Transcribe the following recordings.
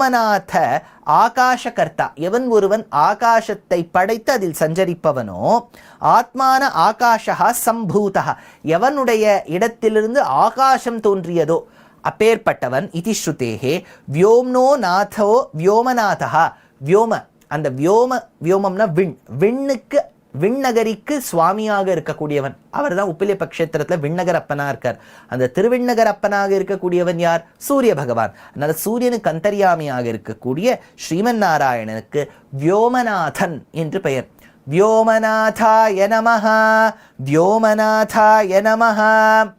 வியோமநாத ஆகாஷகர்த்தா எவன் ஒருவன் ஆகாசத்தை படைத்து அதில் சஞ்சரிப்பவனோ ஆத்மான ஆகாஷா சம்பூதா எவனுடைய இடத்திலிருந்து ஆகாசம் தோன்றியதோ அப்பேற்பட்டவன் இதி ஸ்ருதேகே வியோம்னோ நாதோ வியோமநாதா வியோம அந்த வியோம வியோமம்னா விண் விண்ணுக்கு விண்ணகரிக்கு சுவாமியாக இருக்கக்கூடியவன். அவர் தான் உப்பிலியப்ப கஷேத்திரத்தில் விண்ணகர் அப்பனாக இருக்கார். அந்த திருவிண்ணகர் அப்பனாக இருக்கக்கூடியவன் யார்? சூரிய பகவான். அதனால் சூரியனுக்கு அந்தரியாமியாக இருக்கக்கூடிய ஸ்ரீமன் நாராயணனுக்கு வியோமநாதன் என்று பெயர். வியோமநாதாய நமஹா. வியோமநாதாய நமஹா.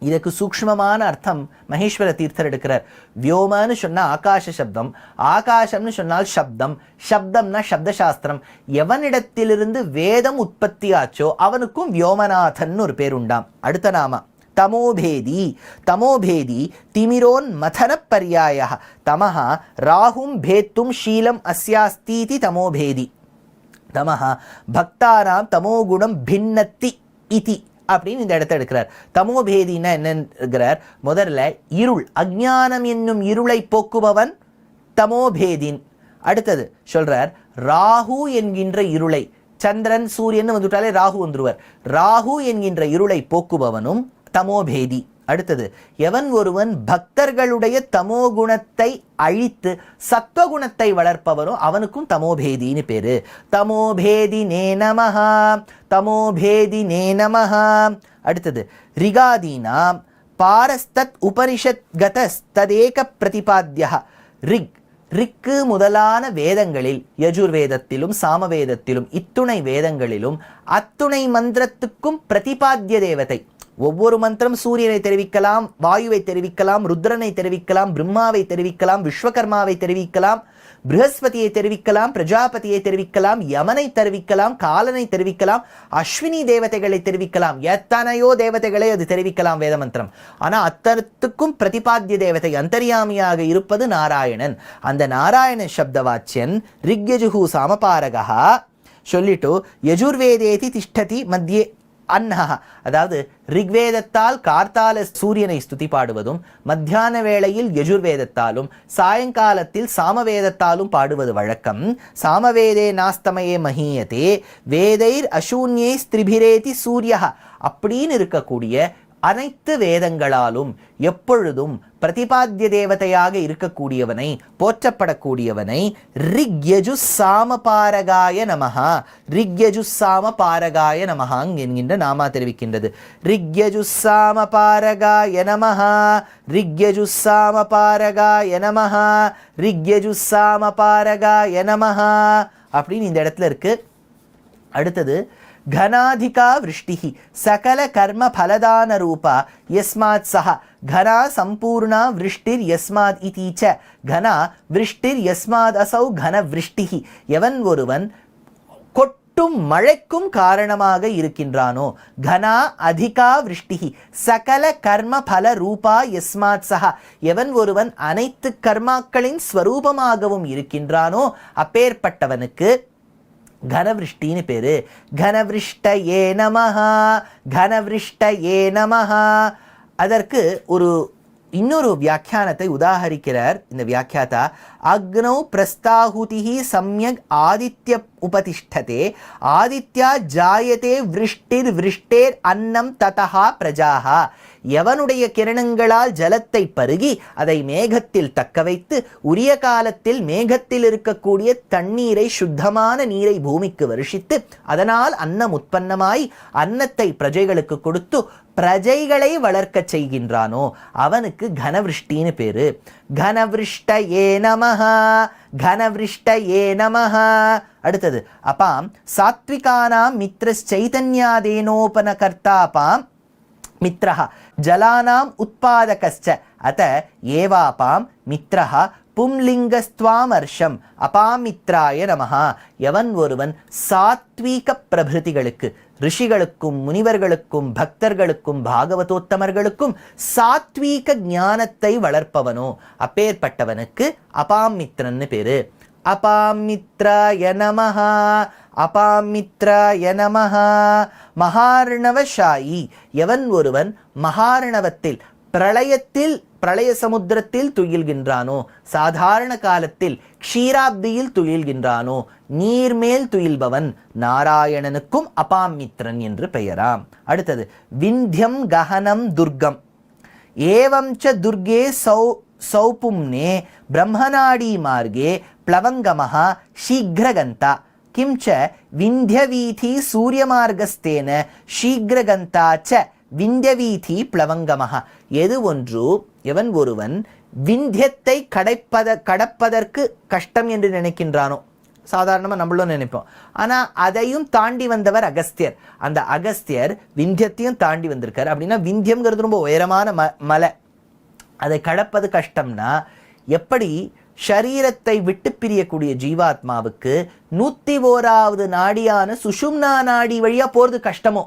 இதற்கு சூக்மமான அர்த்தம் மகேஸ்வர தீர்த்தர் எடுக்கிறார். வியோமான்னு சொன்னால் ஆகாஷ சப்தம் ஆகாசம்னு சொன்னால் சப்தம் சப்தம்னா சப்தசாஸ்திரம். எவனிடத்திலிருந்து வேதம் உற்பத்தி ஆச்சோ அவனுக்கும் வியோமநாதன் ஒரு பேர் உண்டாம். அடுத்த நாம தமோபேதி தமோபேதி திமிரோன் மதன பர்யாய தமஹ ராகும் பேத்தும் ஷீலம் அஸ்யாஸ்தீதி தமோபேதி. தமஹ பக்தானாம் தமோகுணம் பின்னத்தி இதி. அப்படின்னு இந்த இடத்த எடுக்கிறார். தமோபேதினா என்னங்கிறார்? முதல்ல இருள் அஜானம் என்னும் இருளை போக்குபவன் தமோபேதின். அடுத்தது சொல்றார் ராகு என்கின்ற இருளை சந்திரன் சூரியன் வந்துட்டாலே ராகு வந்துருவார். ராகு என்கின்ற இருளை போக்குபவனும் தமோபேதி. அடுத்தது எவன் ஒருவன் பக்தர்களுடைய தமோ குணத்தை அழித்து சத்வகுணத்தை வளர்ப்பவனோ அவனுக்கும் தமோபேதின்னு பேரு. தமோபேதி நே நமஹா தமோபேதி நே நமஹா. அடுத்தது ரிகாதீனாம் பாரஸ்தத் உபனிஷத் கதஸ்ததேக பிரதிபாத்திய ரிக் ரிக்கு முதலான வேதங்களில் யஜுர்வேதத்திலும் சாமவேதத்திலும் இத்துணை வேதங்களிலும் அத்துணை மந்திரத்துக்கும் பிரதிபாத்திய தேவதை. ஒவ்வொரு மந்திரம் சூரியனை தெரிவிக்கலாம் வாயுவை தெரிவிக்கலாம் ருத்ரனை தெரிவிக்கலாம் பிரம்மாவை தெரிவிக்கலாம் விஸ்வகர்மாவை தெரிவிக்கலாம் ப்ரஹஸ்பதியை தெரிவிக்கலாம் பிரஜாபதியை தெரிவிக்கலாம் யமனை தெரிவிக்கலாம் காலனை தெரிவிக்கலாம் அஸ்வினி தேவதைகளை தெரிவிக்கலாம் எத்தனையோ தேவதைகளை அது தெரிவிக்கலாம் வேத மந்திரம் ஆனா அத்தனத்துக்கும் பிரதிபாத்திய தேவதை அந்தரியாமியாக இருப்பது நாராயணன். அந்த நாராயண சப்தவாச்சியன் ரிக்யஜுகு சாமபாரகா சொல்லிட்டு யஜுர்வேதேதி திஷ்டதி மத்தியே அன்னா அதாவது ரிக்வேதத்தால் கார்த்தால சூரியனை ஸ்துதி பாடுவதும் மத்தியான வேளையில் யஜுர்வேதத்தாலும் சாயங்காலத்தில் சாமவேதத்தாலும் பாடுவது வழக்கம். சாமவேதே நாஸ்தமயே மகீயதே வேதைர் அசூன்யை ஸ்திரிபிரேதி சூரியா அப்படின்னு இருக்கக்கூடிய அனைத்து வேதங்களாலும் எப்பொழுதும் பிரதிபாத்திய தேவதையாக இருக்கக்கூடியவனை போற்றப்படக்கூடியவனை ரிக்யஜு சாமபாரகாய நமஹா ரிக்யஜு சாமபாரகாய நமஹாங் என்கின்ற நாமா தெரிவிக்கின்றது. ரிக்யஜு சாமபாரகாய நமஹா ரிக்யஜு சாமபாரகாய நமஹா ரிக்யஜு சாமபாரகாய நமஹா அப்படின்னு இந்த இடத்துல இருக்கு. அடுத்தது கனாதிகா விருஷ்டி சகல ಕರ್ಮ ಫಲದಾನ ರೂಪ ಯಸ್ಮಾತ್ ಸಹ ಘನ ಸಂಪೂರ್ಣ ವೃಷ್ಟಿರ್ ಯಸ್ಮಾದ್ ಇತೀಚ ಘನ ವೃಷ್ಟಿರ್ ಯಸ್ಮಾದ್ ಅಸೌ ಘನ ವೃಷ್ಟಿ ಎವನ್ ಒರುವನ್ ಕೊಟ್ಟು கொட்டும் மழைக்கும் காரணமாக இருக்கின்றானோ கனா அதிகா விருஷ்டி சகல கர்ம பல ரூபா எஸ்மாத் சஹா எவன் ஒருவன் அனைத்து கர்மாக்களின் ஸ்வரூபமாகவும் இருக்கின்றானோ அப்பேற்பட்டவனுக்கு கனவிருஷ்டின்னு பேர். கனவிருஷ்ட ஏ நமஹா கனவிருஷ்ட ஏ நமஹா. அதற்கு ஒரு இன்னொரு வியாக்கியானத்தை உதாகரிக்கிறார் இந்த வியாக்கியாத்தா. அக்னௌ பிரஸ்தாகுதி சம்யக் ஆதித்ய உபதிஷ்டதே. ஆதித்யா ஜாயதே விருஷ்டிர் விருஷ்டேர் அன்னம் ததஹா பிரஜாகா எவனுடைய கிரணங்களால் ஜலத்தை பருகி அதை மேகத்தில் தக்க வைத்து உரிய காலத்தில் மேகத்தில் இருக்கக்கூடிய தண்ணீரை சுத்தமான நீரை பூமிக்கு வருஷித்து அதனால் அன்னம் உற்பத்தமாய் அன்னத்தை பிரஜைகளுக்கு கொடுத்து பிரஜைகளை வளர்க்க செய்கின்றானோ? அவனுக்கு கனவிருஷ்டின்னு பேரு. கனவிருஷ்டயே நமஹா ஏ நமஹா. அடுத்தது அப்பாம் சாத்விகானாம் மித்ரச்சைதன்யாதேனோபனகர்த்தாபாம் மித்ரஹ ஜலானாம் உத்பாதகஸ்ச அத ஏவாபாம் மித்ரஹ பும்லிங்கஸ்துவாமர்ஷம் அபாமித்ராய நமஹா எவன் ஒருவன் சாத்வீக பிரபிருதிகளுக்கு ரிஷிகளுக்கும் முனிவர்களுக்கும் பக்தர்களுக்கும் பாகவதோத்தமர்களுக்கும் சாத்வீக ஞானத்தை வளர்ப்பவனோ। அப்பேற்பட்டவனுக்கு அபாமித்ரன்னு பேரு। அபாமித்ராய நமஹா அபாமித்ராய நமஹா. மகார்ணவஷாயி எவன் ஒருவன் மகாரணவத்தில் பிரளயத்தில் பிரளய சமுத்திரத்தில் துயில்கின்றானோ? சாதாரண காலத்தில் க்ஷீராப்தியில் துயில்கின்றானோ? நீர்மேல் துயில்பவன் நாராயணனுக்கும் அபாமித்ரன் என்று பெயராம். அடுத்தது விந்தியம் ககனம் துர்கம். ஏவம் ச துர்கே சௌ சௌபும்னே பிரம்மநாடி மார்கே ಪ್ಲವಂಗಮಃ ಶೀಘ್ರಗಂತ ಕಿಂಚ ವಿಂಧ್ಯವೀಥಿ ಸೂರ್ಯಮಾರ್ಗಸ್ಥೇನ ಶೀಘ್ರಗಂತ ಚ விந்தியவீதி பிளவங்கமகா எது ஒன்று? எவன் ஒருவன் விந்தியத்தை கடைப்பத கடப்பதற்கு கஷ்டம் என்று நினைக்கின்றானோ? சாதாரணமாக நம்மளும் நினைப்போம். ஆனால் அதையும் தாண்டி வந்தவர் அகஸ்தியர். அந்த அகஸ்தியர் விந்தியத்தையும் தாண்டி வந்திருக்கார். அப்படின்னா விந்தியங்கிறது ரொம்ப உயரமான ம மலை. அதை கடப்பது கஷ்டம்னா எப்படி ஷரீரத்தை விட்டு பிரியக்கூடிய ஜீவாத்மாவுக்கு நூற்றி ஓராவது நாடியான சுஷும்னா நாடி வழியாக போகிறது கஷ்டமோ?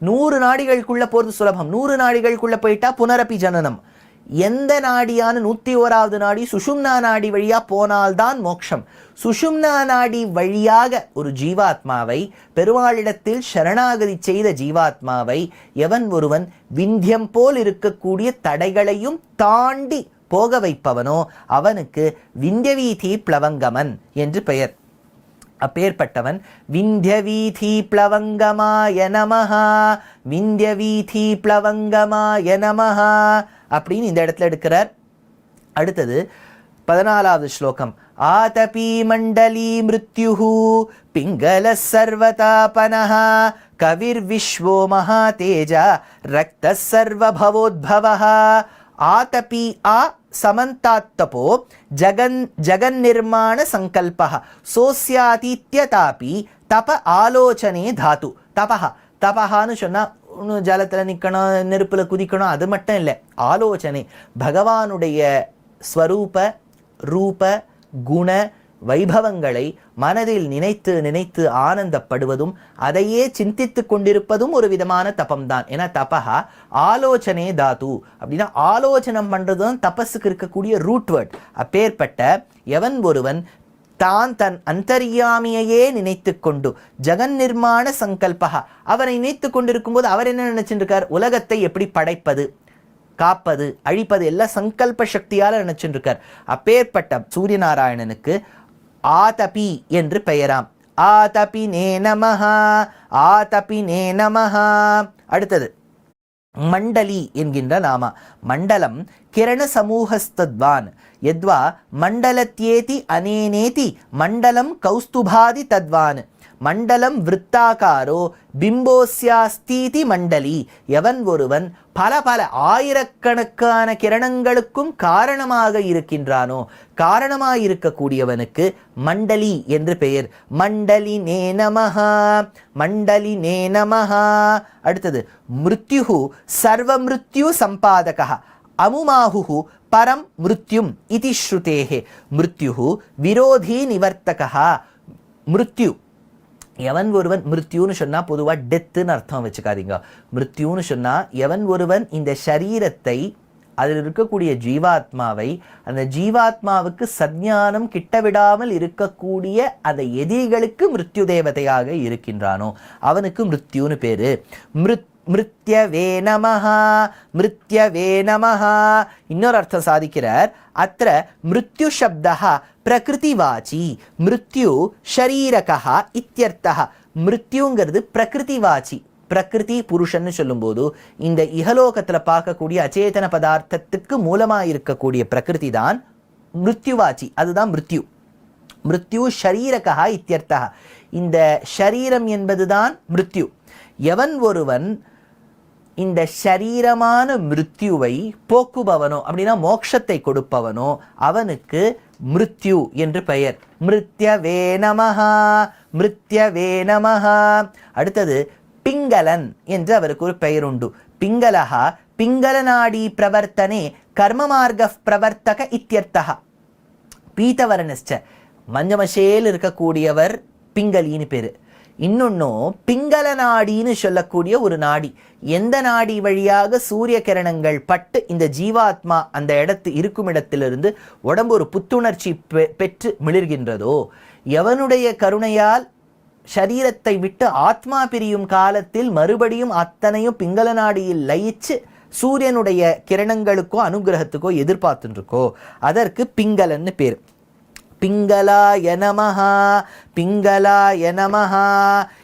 நூறு நாடிகளுக்குள்ள போகிறது சுலபம். நூறு நாடிகளுக்குள்ள போயிட்டா புனரப்பி ஜனனம். எந்த நாடியான நூற்றி ஓராவது நாடி சுஷும்னா நாடி வழியா போனால்தான் மோட்சம் சுஷும்னா நாடி வழியாக ஒரு ஜீவாத்மாவை பெருமாளிடத்தில் சரணாகதி செய்த ஜீவாத்மாவை எவன் ஒருவன் விந்தியம் போல் இருக்கக்கூடிய தடைகளையும் தாண்டி போக வைப்பவனோ அவனுக்கு விந்தியவீதி பிளவங்கமன் என்று பெயர். அப்பேற்பட்டவன் விந்தியவீதி பிளவங்கமாய நமஹா விந்தியவீதி பிளவங்கமாய நமஹா அப்படின்னு இந்த இடத்துல எடுக்கிறார். அடுத்தது பதினாலாவது ஸ்லோகம் ஆதபி மண்டலி மிருத்யு பிங்கல சர்வதாபனஹ கவிர் விஸ்வோ மகா தேஜா ரக்த சர்வபவோத்பவः ஆதபி ஆ समन्तात्तपो जगन् जगन्निर्माणसङ्कल्पः सोऽस्यातीत्यतापि தப ஆலோசனே தாத்து தபஹா தபஹான்னு சொன்னால் இன்னும் ஜலத்தில் நிற்கணும் நெருப்பில் குதிக்கணும் அது மட்டும் இல்லை ஆலோசனை பகவானுடைய ஸ்வரூப ரூப குண வைபவங்களை மனதில் நினைத்து நினைத்து ஆனந்தப்படுவதும் அதையே சிந்தித்து கொண்டிருப்பதும் ஒரு விதமான தபம்தான். ஏன்னா தபஹா ஆலோசனை தாது. அப்படின்னா ஆலோசனம் பண்ணுறது தான் தபஸுக்கு இருக்கக்கூடிய ரூட் வேர்ட் அப்பேற்பட்ட எவன் ஒருவன் தான் தன் அந்தரியாமியையே நினைத்து கொண்டு ஜெகன் நிர்மாண சங்கல்பகா அவரை நினைத்து கொண்டிருக்கும் போது அவர் என்ன நினைச்சிட்டு இருக்கார் உலகத்தை எப்படி படைப்பது காப்பது அழிப்பது எல்லாம் சங்கல்ப சக்தியால் நினைச்சுட்டு இருக்கார் அப்பேற்பட்ட சூரியநாராயணனுக்கு ஆதபி என்று பெயராம். ஆதபி நே நமஹா ஆதபி நே நமஹா. அடுத்தது மண்டலி என்கின்ற நாமா. மண்டலம் கிரண சமூகஸ்தத்வான் எத்வா? மண்டலத்யேதி அனேனேதி. மண்டலம் கௌஸ்துபாதி தத்வான். மண்டலம் விருத்தாகாரோ பிம்போஸ்யாஸ்தீதி மண்டலி. எவன் ஒருவன் பல பல ஆயிரக்கணக்கான கிரணங்களுக்கும் காரணமாக இருக்கின்றானோ காரணமாக இருக்கக்கூடியவனுக்கு மண்டலி என்று பெயர். மண்டலி நே நமஹா மண்டலி நே நமஹா. அடுத்தது மிருத்யு சர்வ மிருத்யு சம்பாதகா அமுமாஹு பரம் மிருத்யும் இதி ஸ்ருதேகே மிருத்யு விரோதி நிவர்த்தகா மிருத்யு எவன் ஒருவன் மிருத்யூன்னு சொன்னால் பொதுவாக டெத்துன்னு அர்த்தம் வச்சுக்காதீங்க. மிருத்யூன்னு சொன்னால் எவன் ஒருவன் இந்த சரீரத்தை அதில் இருக்கக்கூடிய ஜீவாத்மாவை அந்த ஜீவாத்மாவுக்கு சஞ்ஞானம் கிட்டவிடாமல் இருக்கக்கூடிய அந்த எதிரிகளுக்கு மிருத்யு தேவதையாக இருக்கின்றானோ? அவனுக்கு மிருத்யுன்னு பேரு. மிருத் மிருத்யவே நமஹா மிருத்யவே நமஹா. இன்னொரு அர்த்தம் சாதிக்கிறார். அத்த மிருத்யு சப்தா பிரகிருதிவாச்சி மிருத்யு ஷரீரகா இத்தியர்த்தா மிருத்யுங்கிறது பிரகிருதிவாச்சி பிரகிருதி புருஷன்னு சொல்லும்போது இந்த இகலோகத்தில் பார்க்கக்கூடிய அச்சேதன பதார்த்தத்துக்கு மூலமாக இருக்கக்கூடிய பிரகிருதி தான் மிருத்யுவாச்சி. அதுதான் மிருத்யு. மிருத்யு ஷரீரகா இத்தியர்த்தா இந்த ஷரீரம் என்பதுதான் மிருத்யு. எவன் ஒருவன் இந்த ஷரீரமான மிருத்யுவை போக்குபவனோ அப்படின்னா மோட்சத்தை கொடுப்பவனோ அவனுக்கு மிருத்யு என்று பெயர். மிருத்யவே நமஹா மிருத்யவே நமஹா. அடுத்தது பிங்களன் என்று அவருக்கு ஒரு பெயர் உண்டு. பிங்களஹா பிங்களநாடி பிரவர்த்தனே கர்மமார்க பிரவர்த்தக இத்தியர்த்தகா பீத்தவரணிச்ச மஞ்சமஷேல் இருக்கக்கூடியவர் பிங்கலின்னு பேர். இன்னொன்னும் பிங்கல நாடின்னு சொல்லக்கூடிய ஒரு நாடி. எந்த நாடி வழியாக சூரிய கிரணங்கள் பட்டு இந்த ஜீவாத்மா அந்த இடத்து இருக்கும் இடத்திலிருந்து உடம்பு ஒரு புத்துணர்ச்சி பெ- பெற்று மிளிர்கின்றதோ எவனுடைய கருணையால் சரீரத்தை விட்டு ஆத்மா பிரியும் காலத்தில் மறுபடியும் அத்தனையும் பிங்கல நாடியில் லயிச்சு சூரியனுடைய கிரணங்களுக்கோ அனுகிரகத்துக்கோ எதிர்பார்த்துருக்கோ அதற்கு பிங்கலன்னு பேர். பிங்களாய நமஹா பிங்களாய நமஹா.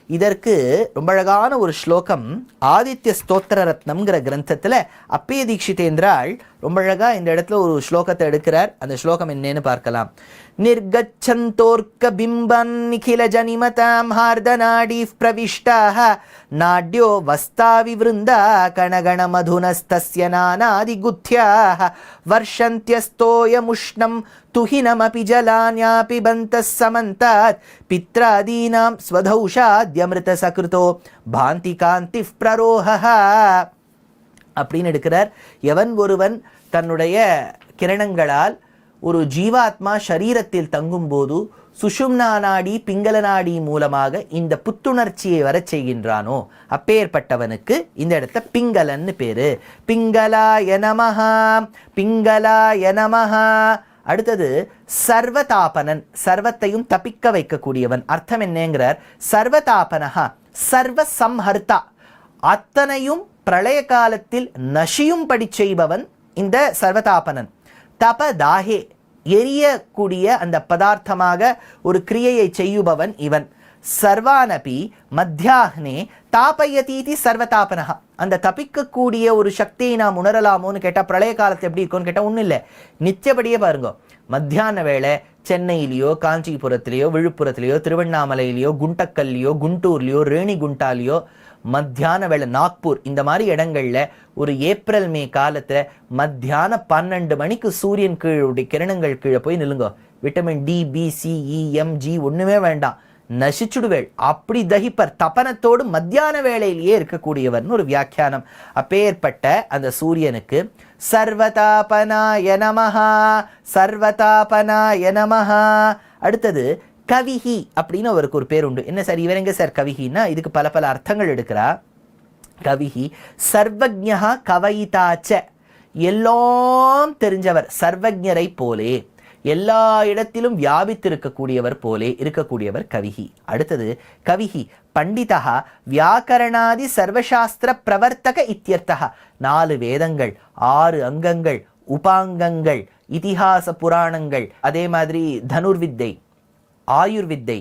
இதற்கு ரொம்ப அழகான ஒரு ஸ்லோகம் ஆதித்ய ஸ்தோத்திர ரத்னம்ங்கிற கிரந்தத்தில் அப்பே தீட்சிதேந்திராள் ரொம்ப அழகா இந்த இடத்துல ஒரு ஸ்லோகத்தை எடுக்கிறார். அந்த ஸ்லோகம் என்னன்னு பார்க்கலாம். நிர்கச்சந்தோர்க்க பிம்பன் நிகில ஜனிமதாம் ஹார்தநாடி பிரவிஷ்டாக நாட்யோ வஸ்தாவிவృந்தா கணகண மதுனஸ்தஸ்ய நானாதிகுத்யாः वर्षन्त्यस्तोयमुष्णं तुहिनमपि जलान्या पिबन्तः समन्तात् पित्रादीनां स्वधौषाद्यमृतसकृतो भान्ति कान्तिः प्ररोहः அப்படின்னு எடுக்கிறார் எவன் ஒருவன் தன்னுடைய கிரணங்களால் ஒரு ஜீவாத்மா சரீரத்தில் தங்கும்போது சுஷும்னா நாடி பிங்கள நாடி மூலமாக இந்த புத்துணர்ச்சியை வரச் செய்கின்றானோ? அப்பேற்பட்டவனுக்கு இந்த இடத்த பிங்களன்னு பேரு. பிங்களா எனமஹா பிங்களா எனமஹா அடுத்தது சர்வதாபனன் சர்வத்தையும் தப்பிக்க வைக்கக்கூடியவன். அர்த்தம் என்னங்கிறார். சர்வதாபனஹா சர்வ சம்ஹர்த்தா அத்தனையும் பிரளய காலத்தில் நசியும்படி செய்பவன் இந்த சர்வதாபனன். தபதாகே எரியக்கூடிய அந்த பதார்த்தமாக ஒரு கிரியையை செய்யுபவன் இவன். சர்வானபி மத்தியாகனே தாபயதீதி சர்வதாபனகா அந்த தப்பிக்கக்கூடிய ஒரு சக்தியை நாம் உணரலாமோன்னு கேட்டால் பிரளய காலத்து எப்படி இருக்கும்னு கேட்டால் ஒன்றும் இல்லை. நிச்சயப்படியே பாருங்க. மத்தியான வேலை சென்னையிலேயோ காஞ்சிபுரத்திலேயோ விழுப்புரத்திலேயோ திருவண்ணாமலையிலேயோ குண்டக்கல்லையோ குண்டூர்லையோ ரேணிகுண்டாலையோ மத்தியான வேலை நாக்பூர் இந்த மாதிரி இடங்கள்ல ஒரு ஏப்ரல் மே காலத்தில் மத்தியான பன்னெண்டு மணிக்கு சூரியன் கீழுடைய கிரணங்கள் கீழே போய் நிலுங்கோ விட்டமின் டி பி சிஇஎம்ஜி ஒன்றுமே வேண்டாம். நசிச்சுடுவேள். அப்படி தகிப்பர். தபனத்தோடு மத்தியான வேளையிலேயே இருக்கக்கூடியவர்னு ஒரு வியாக்கியானம். அப்பேற்பட்ட அந்த சூரியனுக்கு சர்வதாபனாய நமஹா சர்வதாபனாய நமஹா. அடுத்தது கவிஹி அப்படின்னு அவருக்கு ஒரு பேர் உண்டு. என்ன சார் இவர் சார் கவிஹின்னா இதுக்கு பல பல அர்த்தங்கள் எடுக்கிறா. கவிஹி சர்வஜா கவயிதாச்ச எல்லாம் தெரிஞ்சவர் சர்வஜரை போலே. எல்லா இடத்திலும் வியாபித்திருக்கக்கூடியவர் போலே இருக்கக்கூடியவர் கவிஹி அடுத்தது கவிஹி பண்டிதா வியாக்கரணாதி சர்வசாஸ்திர பிரவர்த்தக இத்தியர்த்தா நாலு வேதங்கள் ஆறு அங்கங்கள் உபாங்கங்கள் இதிகாச புராணங்கள் அதே மாதிரி தனுர்வித்தை ஆயுர்வித்தை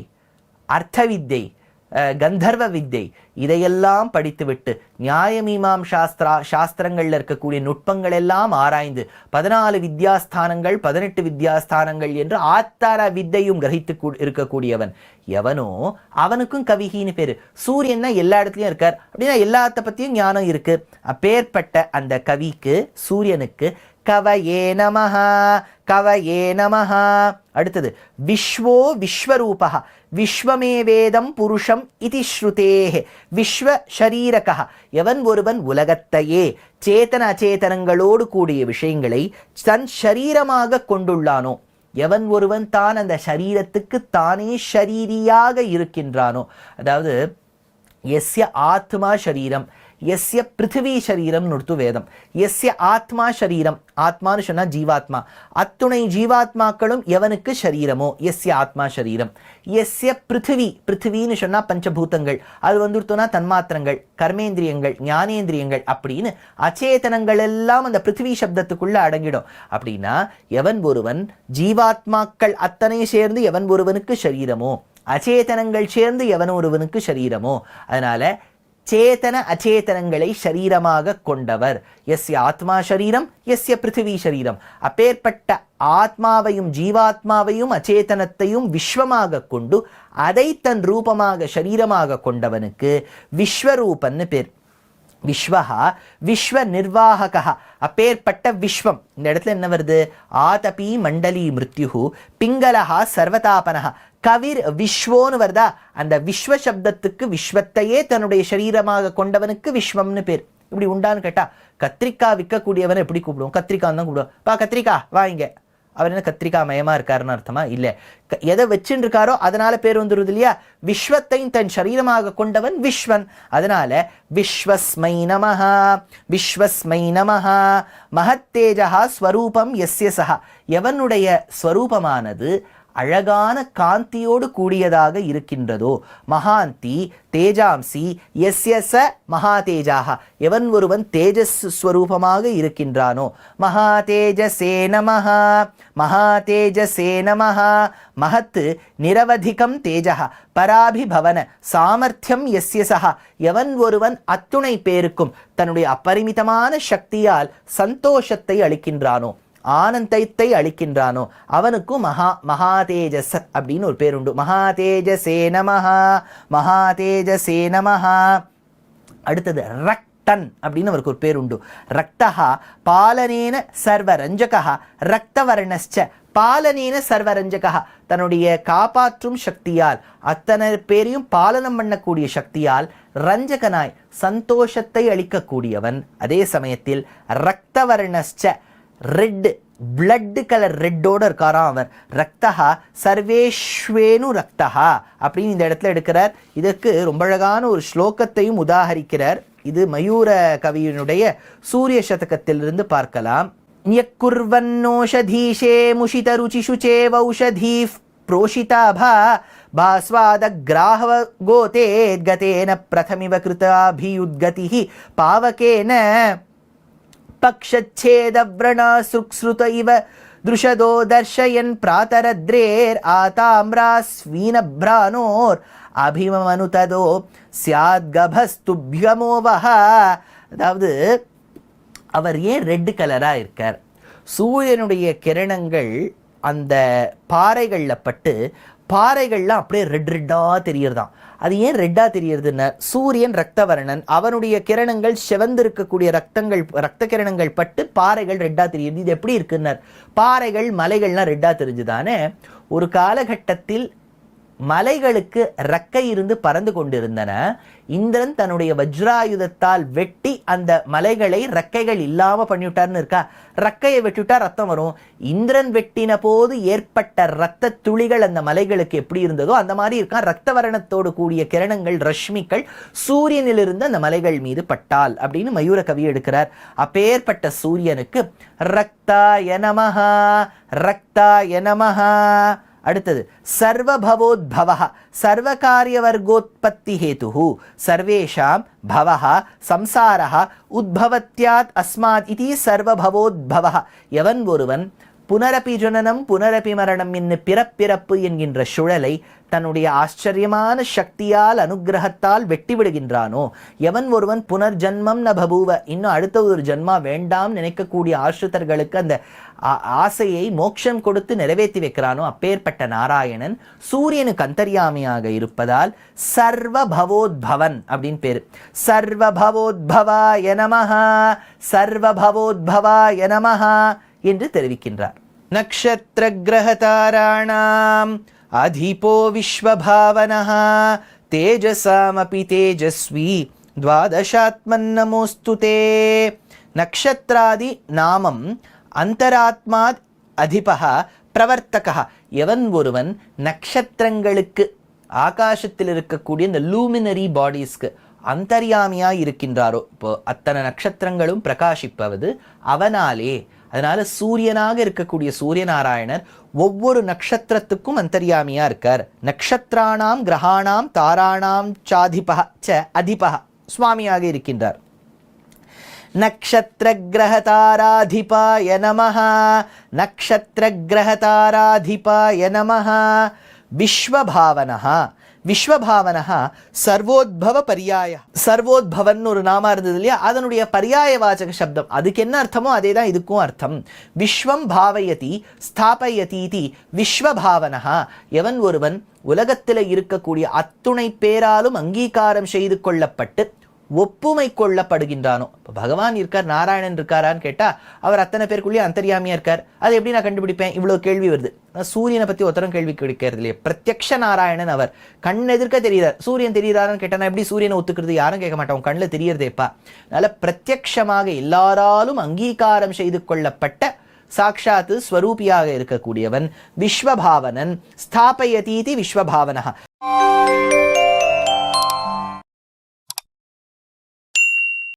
அர்த்தவித்தை கந்தர்வ வித்தை. இதையெல்லாம் படித்துவிட்டு நியாயமீமாம் சாஸ்திரா சாஸ்திரங்கள்ல இருக்கக்கூடிய நுட்பங்கள் எல்லாம் ஆராய்ந்து பதினாலு வித்யாஸ்தானங்கள் பதினெட்டு வித்யாஸ்தானங்கள் என்று ஆத்தார வித்தையும் கிரகித்து கூ- இருக்கக்கூடியவன். எவனோ அவனுக்கும் கவிகின்னு பேரு. சூரியன் தான் எல்லா இடத்துலயும் இருக்கார். அப்படின்னா எல்லாத்த பற்றியும் ஞானம் இருக்கு. அப்பேற்பட்ட அந்த கவிக்கு சூரியனுக்கு கவயே நமஹா கவயே நமஹா. அடுத்தது விஸ்வோ விஸ்வரூபா விஸ்வமே வேதம் புருஷம் இதி ஸ்ருதேஹே. விஸ்வ ஷரீரகா எவன் ஒருவன் உலகத்தையே சேத்தன அச்சேதனங்களோடு கூடிய விஷயங்களை தன் ஷரீரமாக கொண்டுள்ளானோ எவன் ஒருவன் தான் அந்த ஷரீரத்துக்கு தானே ஷரீரியாக இருக்கின்றானோ. அதாவது எஸ்ய ஆத்மா ஷரீரம். எஸ்ய பிருத்திவி சரீரம் நுடுத்து வேதம் எஸ்ய ஆத்மா சரீரம் ஆத்மான்னு சொன்னா ஜீவாத்மா அத்துணை ஜீவாத்மாக்களும் எவனுக்கு சரீரமோ எஸ்ய ஆத்மா சரீரம் எஸ்ய பிருத்திவி பிருத்திவின்னு சொன்னா பஞ்சபூதங்கள் அது வந்துடுத்தோன்னா தன்மாத்திரங்கள் கர்மேந்திரியங்கள் ஞானேந்திரியங்கள் அப்படின்னு அச்சேதனங்கள் எல்லாம் அந்த பிருத்திவி சப்தத்துக்குள்ள அடங்கிடும் அப்படின்னா எவன் ஒருவன் ஜீவாத்மாக்கள் அத்தனை சேர்ந்து எவன் ஒருவனுக்கு சரீரமோ அச்சேதனங்கள் சேர்ந்து எவன் ஒருவனுக்கு சரீரமோ அதனால சேதன அச்சேதனங்களை சரீரமாக கொண்டவர். எஸ்ய ஆத்மா சரீரம் எஸ்ய பிருத்திவி சரீரம் அப்பேற்பட்ட ஆத்மாவையும் ஜீவாத்மாவையும் அச்சேதனத்தையும் விஸ்வமாக கொண்டு அதை தன் ரூபமாக சரீரமாக கொண்டவனுக்கு விஸ்வரூபன்னு பேர். விஸ்வஹா விஸ்வ நிர்வாககா அப்பேற்பட்ட விஸ்வம். இந்த இடத்துல என்ன வருது? ஆதபி மண்டலி மிருத்யு பிங்களஹா சர்வதாபனஹா. கவிர் விஸ்வோன்னு வருதா? அந்த விஸ்வ சப்தத்துக்கு விஸ்வத்தையே தன்னுடைய சரீரமாக கொண்டவனுக்கு விஸ்வம்னு பேர். இப்படி உண்டான்னு கேட்டா கத்திரிக்காய் விற்கக்கூடியவனை எப்படி கூப்பிடுவோம்? கத்திரிக்காய் தான் கூப்பிடுவோம் பா கத்திரிக்காய் வாங்க அவர் என்ன கத்திரிக்கா மயமா இருக்காருன்னு அர்த்தமா? இல்ல. க- எதை வச்சுட்டு இருக்காரோ அதனால பேர் வந்துருது இல்லையா? விஸ்வத்தையும் தன் சரீரமாக கொண்டவன் விஸ்வன். அதனால விஸ்வஸ்மை நமஹா விஸ்வஸ்மை நமஹா மகத்தேஜா ஸ்வரூபம் எஸ்ய சஹா. எவனுடைய ஸ்வரூபமானது அழகான காந்தியோடு கூடியதாக இருக்கின்றதோ? மகாந்தி தேஜாம்சி எஸ் ச மகா தேஜாக எவன் ஒருவன் தேஜஸ் ஸ்வரூபமாக இருக்கின்றானோ? மகா தேஜசே நமஹ மகா தேஜசே நமஹ. மகத்து நிரவதிகம் தேஜக பராபிபவன சாமர்த்தியம் எஸ்ய சஹ எவன் ஒருவன் அத்துணை பேருக்கும் தன்னுடைய அப்பரிமிதமான சக்தியால் சந்தோஷத்தை அளிக்கின்றானோ? ஆனந்தத்தை அளிக்கின்றானோ? அவனுக்கும் மகா மகாதேஜஸ் அப்படின்னு ஒரு பேர் உண்டு மகாதேஜசே நமஹா மகாதேஜசே நமஹா. அடுத்தது ரக்தன் அப்படின்னு அவருக்கு ஒரு பேர் உண்டு ரக்தஹா பாலனேன சர்வரஞ்சகா ரக்தவர்ணஸ்ச பாலனேன சர்வரஞ்சகா தன்னுடைய காப்பாற்றும் சக்தியால் அத்தனை பேரையும் பாலனம் பண்ணக்கூடிய சக்தியால் ரஞ்சகனாய் சந்தோஷத்தை அளிக்கக்கூடியவன். அதே சமயத்தில் ரக்தவர்ணஸ்ச ரெட் பிளட் கலர் ரெட்டோட இருக்காராம் அவர் ரக்தஹா சர்வேஷ்வேனு ரக்தஹா அப்படின்னு இந்த இடத்துல எடுக்கிறார் இதற்கு ரொம்ப அழகான ஒரு ஸ்லோகத்தையும் உதாகரிக்கிறார் இது மயூர கவியினுடைய சூரிய சதகத்திலிருந்து பார்க்கலாம் ஞக்குர்வன்னோஷதீஷே முஷிதருச்சிஷு சேவௌஷதீஃப் प्रोषिताभा भास्वादग्राहव गोते गतेन प्रथमिव कृताभियुद्गतिः पावकेन पक्षच्छेदव्रणासृक्सृत इव दृशदो दर्शयन् प्रातरद्रेर् आताम्रास्वीनभ्रानोर् अभिमनुतदो स्याद्गभस्तुभ्यमो वः அதாவது அவர் ஏன் ரெட் கலராக இருக்கார் சூரியனுடைய கிரணங்கள் அந்த பாறைகளில் பட்டு பாறைகள்லாம் அப்படியே ரெட் ரெட்டாக தெரியறதாம். அது ஏன் ரெட்டாக தெரியறதுன்னு சூரியன் ரக்தவர்ணன் அவனுடைய கிரணங்கள் செவந்திருக்கக்கூடிய ரத்தங்கள் ரத்த கிரணங்கள் பட்டு பாறைகள் ரெட்டாக தெரியுது. இது எப்படி இருக்குன்னார்? பாறைகள் மலைகள்லாம் ரெட்டாக தெரிஞ்சுதானே? ஒரு காலகட்டத்தில் மலைகளுக்கு ரெக்கை இருந்து பறந்து கொண்டிருந்தன. இந்திரன் தன்னுடைய வஜ்ராயுதத்தால் வெட்டி அந்த மலைகளை ரெக்கைகள் இல்லாம பண்ணிவிட்டார்னு இருக்கா? ரெக்கையை வெட்டிவிட்டா ரத்தம் வரும். இந்திரன் வெட்டின போது ஏற்பட்ட ரத்த துளிகள் அந்த மலைகளுக்கு எப்படி இருந்ததோ அந்த மாதிரி இருக்கா ரத்த வரணத்தோடு கூடிய கிரணங்கள் ரஷ்மிகள் சூரியனிலிருந்து அந்த மலைகள் மீது பட்டால் அப்படின்னு மயூர கவி எடுக்கிறார். அப்பேற்பட்ட சூரியனுக்கு ரக்தா எனமஹா ரக்தா எனமஹா அடுத்தது சர்வபவோத்பவ சர்வகாரியவர்கோத்பத்தி ஹேது சர்வேஷாம் பவः சம்சாரः உத்பவத்யாத் அஸ்மாத் இது சர்வபவோத்பவா எவன் ஒருவன் புனரபி ஜனனம் புனரபி மரணம் என்று பிறப்பிறப்பு என்கின்ற சுழலை தன்னுடைய ஆச்சரியமான சக்தியால் அனுகிரகத்தால் வெட்டிவிடுகின்றானோ? எவன் ஒருவன் புனர்ஜன்மம் ந பபூவ? இன்னும் அடுத்த ஒரு ஜன்மா வேண்டாம் நினைக்கக்கூடிய ஆசிரித்தர்களுக்கு அந்த ஆ- ஆசையை மோட்சம் கொடுத்து நிறைவேற்றி வைக்கிறானோ? அப்பேற்பட்ட நாராயணன் சூரியனுக்கு அந்தர்யாமியாக இருப்பதால் சர்வபவோத்பவன் அப்படின்னு பேரு. சர்வபவோத்பவாய நமஹா சர்வபவோத்பவாய நமஹா. என்று தெரிவிக்கின்றார். நக்ஷத்திர கிரகதாராணாம் அதிபோ விஸ்வபாவனா தேஜசாமபி தேஜஸ்வி துவாதசாத்மன் நமோஸ்துதே நக்ஷத்ராதி நாமம் அந்தராத்மாத் அதிபகா பிரவர்த்தகா எவன் ஒருவன் நட்சத்திரங்களுக்கு ஆகாசத்தில் இருக்கக்கூடிய இந்த லூமினரி பாடிஸ்க்கு அந்தர்யாமியாக இருக்கின்றாரோ இப்போ அத்தனை நட்சத்திரங்களும் பிரகாசிப்பவது அவனாலே. அதனால சூரியனாக இருக்கக்கூடிய சூரிய நாராயணர் ஒவ்வொரு நட்சத்திரத்துக்கும் அந்தர்யாமியா இருக்கார். நட்சத்திரானாம் கிரகாணாம் தாராணாம் சாதிபக ச அதிபக சுவாமியாக இருக்கின்றார். நக்ஷத்திரகிரகதாராதிபாய நமஹா நக்ஷத்திரகிரகதாராதிபாய நமஹா விஸ்வபாவனஹா விஸ்வபாவனः சர்வோத்பவ பரியாய சர்வோத்பவன் ஒரு நாமா இருந்தது இல்லையா அதனுடைய பரியாய வாச்சக சப்தம். அதுக்கு என்ன அர்த்தமோ அதே தான் இதுக்கும் அர்த்தம். விஸ்வம் பாவயதி ஸ்தாபயதீதி விஸ்வபாவனः எவன் ஒருவன் உலகத்தில் இருக்கக்கூடிய அத்துணை பேராலும் அங்கீகாரம் செய்து கொள்ளப்பட்டு ஒப்புமை கொள்ளப்படுகின்றானோ இப்போ பகவான் இருக்கார் நாராயணன் இருக்காரான்னு கேட்டால் அவர் அத்தனை பேருக்குள்ளேயே அந்தரியாமியாக இருக்கார். அது எப்படி நான் கண்டுபிடிப்பேன்? இவ்வளோ கேள்வி வருது. சூரியனை பற்றி ஒருத்தரும் கேள்வி கிடைக்கிறது இல்லையே. பிரத்யக்ஷ நாராயணன் அவர். கண் எதிர்க்க தெரிகிறார். சூரியன் தெரிகிறாரான்னு கேட்டால் நான் எப்படி சூரியனை ஒத்துக்கிறது? யாரும் கேட்க மாட்டோம் கண்ணில் தெரியறதேப்பா. அதனால் பிரத்யக்ஷமாக எல்லாராலும் அங்கீகாரம் செய்து கொள்ளப்பட்ட சாட்சாத்து ஸ்வரூபியாக இருக்கக்கூடியவன் விஸ்வபாவனன். ஸ்தாபயதீதி விஸ்வபாவனா